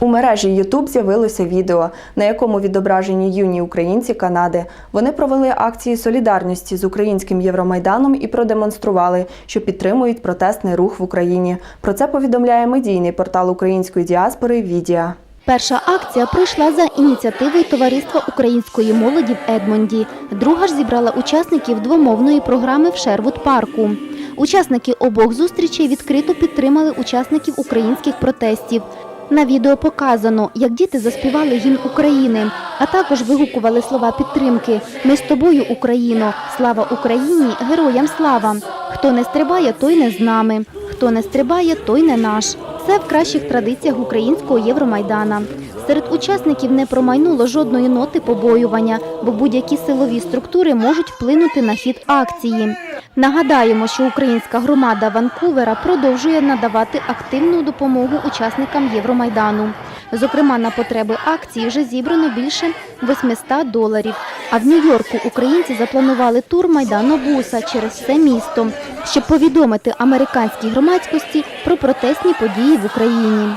У мережі YouTube з'явилося відео, на якому відображені юні українці Канади. Вони провели акції солідарності з українським Євромайданом і продемонстрували, що підтримують протестний рух в Україні. Про це повідомляє медійний портал української діаспори Відіа. Перша акція пройшла за ініціативою Товариства української молоді в Едмонді. Друга ж зібрала учасників двомовної програми в Шервуд парку. Учасники обох зустрічей відкрито підтримали учасників українських протестів. На відео показано, як діти заспівали гімн України, а також вигукували слова підтримки Ми з тобою, Україно! Слава Україні! Героям слава! Хто не стрибає, той не з нами. Хто не стрибає, той не наш. Це в кращих традиціях українського Євромайдана. Серед учасників не промайнуло жодної ноти побоювання, бо будь-які силові структури можуть вплинути на хід акції. Нагадаємо, що українська громада Ванкувера продовжує надавати активну допомогу учасникам Євромайдану. Зокрема, на потреби акції вже зібрано більше 800 доларів. А в Нью-Йорку українці запланували тур майдану буса через все місто, щоб повідомити американській громадськості про протестні події в Україні.